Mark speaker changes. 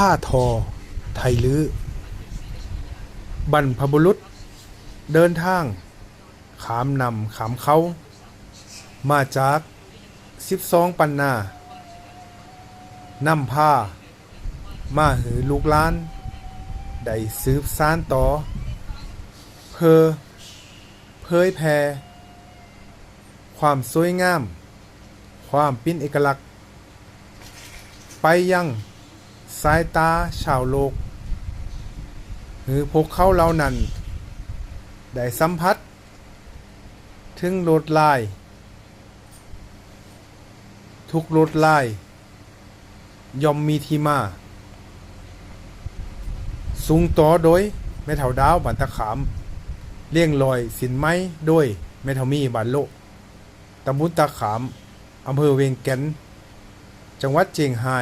Speaker 1: ผ้าทอ ไทยลื้อ บรรพบุรุษ เดินทาง ขามนำขามเขา มาจากสิบสองปันนานำผ้า มาหือลูกล้าน ได้สืบสานต่อ เพอเผยแพร่ความสวยงาม ความเป็นเอกลักษณ์ ไปยังายตาชาวโลก หรือพวกเขาเหล่านั้น ได้สัมผัส ถึงโลดลาย ทุกโลดลาย ย่อมมีที่มาสูงต่อโดยแม่เถาดาวบันตะขาม เลี้ยงลอยสินไม้โดยแม่เถามีบานโลกตำบลตะขามอำเภอเวียงแก่นจังหวัดเจียงไฮ้